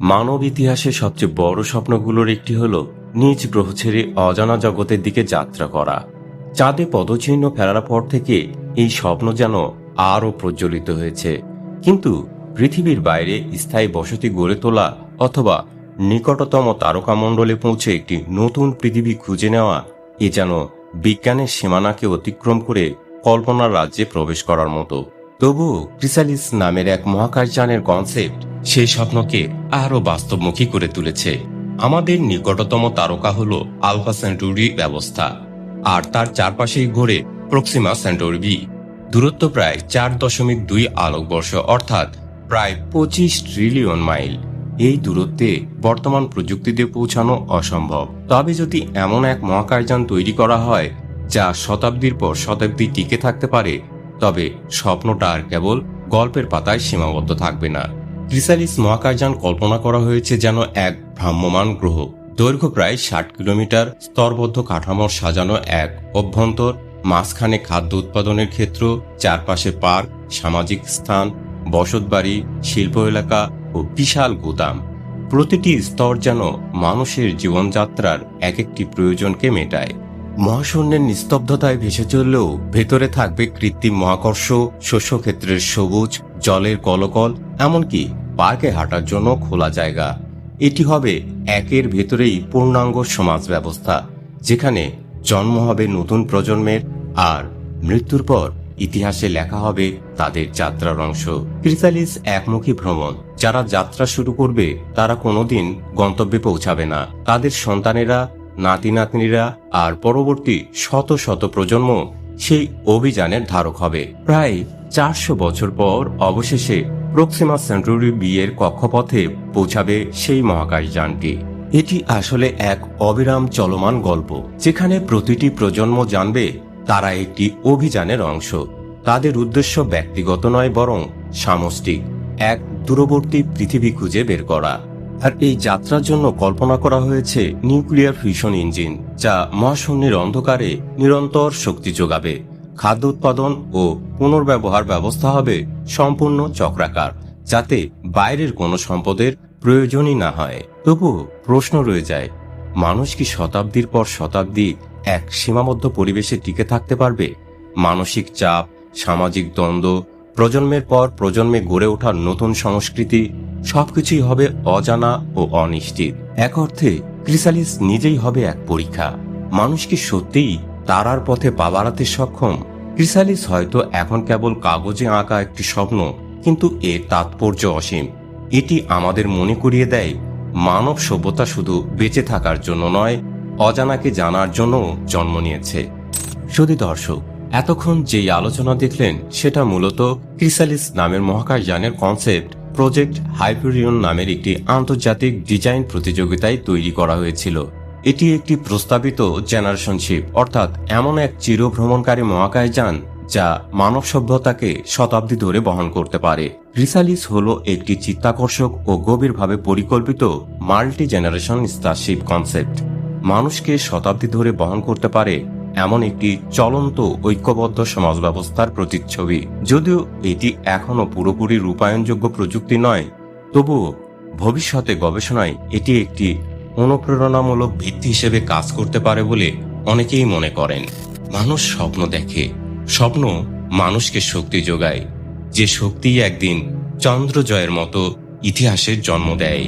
মানব ইতিহাসের সবচেয়ে বড় স্বপ্নগুলোর একটি হল নিজ গ্রহ ছেড়ে অজানা জগতের দিকে যাত্রা করা। চাঁদে পদচিহ্ন ফেরার পর থেকে এই স্বপ্ন যেন আরও প্রজ্বলিত হয়েছে। কিন্তু পৃথিবীর বাইরে স্থায়ী বসতি গড়ে তোলা অথবা নিকটতম তারকামণ্ডলে পৌঁছে একটি নতুন পৃথিবী খুঁজে নেওয়া, এ যেন বিজ্ঞানের সীমানাকে অতিক্রম করে কল্পনার রাজ্যে প্রবেশ করার মতো। তবু ক্রিসালিস নামের এক মহাকাশযানের কনসেপ্ট সেই স্বপ্নকে আরও বাস্তবমুখী করে তুলেছে। আমাদের নিকটতম তারকা হল আলফা সেন্টুরি ব্যবস্থা, আর তার চারপাশেই ঘোরে প্রক্সিমা সেন্টোর বি দূরত্ব প্রায় চার দশমিক দুই আলোকবর্ষ, অর্থাৎ প্রায় পঁচিশ ট্রিলিয়ন মাইল। এই দূরত্বে বর্তমান প্রযুক্তিতে পৌঁছানো অসম্ভব। তবে যদি এমন এক মহাকাশযান তৈরি করা হয়, যা শতাব্দীর পর শতাব্দী টিকে থাকতে পারে, তবে স্বপ্নটা আর কেবল গল্পের পাতায় সীমাবদ্ধ থাকবে না। ক্রিসালিস মহাকাশযান কল্পনা করা হয়েছে যেন এক ভ্রাম্যমান গ্রহ। দৈর্ঘ্য প্রায় ষাট কিলোমিটার, স্তরবদ্ধ কাঠামোর সাজানো এক অভ্যন্তর, মাঝখানে খাদ্য উৎপাদনের ক্ষেত্র, চারপাশে পার্ক, সামাজিক স্থান, বসতবাড়ি, শিল্প এলাকা ও বিশাল গুদাম। প্রতিটি স্তর যেন মানুষের জীবনযাত্রার এক একটি প্রয়োজনকে মেটায়। মহাশূন্যের নিস্তব্ধতায় ভেসে চললেও ভেতরে থাকবে কৃত্রিম মহাকর্ষ, শস্যক্ষেত্রের সবুজ, জলের কলকল, এমনকি পার্কে হাঁটার জন্য খোলা জায়গা। এটি হবে একের ভেতরেই পূর্ণাঙ্গ সমাজ ব্যবস্থা, যেখানে জন্ম হবে নতুন প্রজন্মের আর মৃত্যুর পর ইতিহাসে লেখা হবে তাদের যাত্রার অংশ। ক্রিসালিস একমুখী ভ্রমণ। যারা যাত্রা শুরু করবে, তারা কোনোদিন গন্তব্যে পৌঁছাবে না। তাদের সন্তানেরা নাতি নাতনিরা আর পরবর্তী শত শত প্রজন্ম সেই অভিযানের ধারক হবে। প্রায় চারশো বছর পর অবশেষে প্রক্সিমা সেন্টুরি বিয়ের কক্ষপথে পৌঁছাবে সেই মহাকাশযানটি এটি আসলে এক অবিরাম চলমান গল্প, যেখানে প্রতিটি প্রজন্ম জানবে তারা একটি অভিযানের অংশ। তাদের উদ্দেশ্য ব্যক্তিগত নয়, বরং সামষ্টিক। এক দূরবর্তী পৃথিবী খুঁজে বের করা। আর এই যাত্রার জন্য কল্পনা করা হয়েছে নিউক্লিয়ার ফিউশন ইঞ্জিন, যা মহাশূন্যের অন্ধকারে নিরন্তর শক্তি যোগাবে। খাদ্য উৎপাদন ও পুনর্ব্যবহার ব্যবস্থা হবে সম্পূর্ণ চক্রাকার, যাতে বাইরের কোনো সম্পদের প্রয়োজনই না হয়। তবুও প্রশ্ন রয়ে যায়, মানুষ কি শতাব্দীর পর শতাব্দী এক সীমাবদ্ধ পরিবেশে টিকে থাকতে পারবে? মানসিক চাপ, সামাজিক দ্বন্দ্ব প্রজন্মের পর প্রজন্মে গড়ে ওঠার নতুন সংস্কৃতি, সবকিছুই হবে অজানা ও অনিশ্চিত। এক অর্থে, ক্রিসালিস নিজেই হবে এক পরীক্ষা। মানুষ কি সত্যিই তারার পথে পা বাড়াতে সক্ষম? ক্রিসালিস হয়তো এখন কেবল কাগজে আঁকা একটি স্বপ্ন, কিন্তু এর তাৎপর্য অসীম। এটি আমাদের মনে করিয়ে দেয়, মানব সভ্যতা শুধু বেঁচে থাকার জন্য নয়, অজানাকে জানার জন্য জন্ম নিয়েছে। শুধু দর্শক এতক্ষণ যেই আলোচনা দেখলেন, সেটা মূলত ক্রিসালিস নামের মহাকাশযানের কনসেপ্ট প্রজেক্ট হাইপেরিয়ন নামের একটি আন্তর্জাতিক ডিজাইন প্রতিযোগিতায় তৈরি করা হয়েছিল। এটি একটি প্রস্তাবিত জেনারেশনশিপ অর্থাৎ এমন এক চিরভ্রমণকারী মহাকাশযান যা মানব সভ্যতাকে শতাব্দী ধরে বহন করতে পারে। রিসালিস হল একটি চিত্তাকর্ষক ও গভীরভাবে পরিকল্পিত মাল্টি জেনারেশন স্টারশিপ কনসেপ্ট মানুষকে শতাব্দী ধরে বহন করতে পারে এমন একটি চলন্ত ঐক্যবদ্ধ সমাজ ব্যবস্থার প্রতিচ্ছবি। যদিও এটি এখনও পুরোপুরি রূপায়ণযোগ্য প্রযুক্তি নয়, তবুও ভবিষ্যতে গবেষণায় এটি একটি অনুপ্রেরণামূলক ভিত্তি হিসেবে কাজ করতে পারে বলে অনেকেই মনে করেন। মানুষ স্বপ্ন দেখে, স্বপ্ন মানুষকে শক্তি যোগায়, যে শক্তি একদিন চন্দ্রজয়ের মতো ইতিহাসের জন্ম দেয়।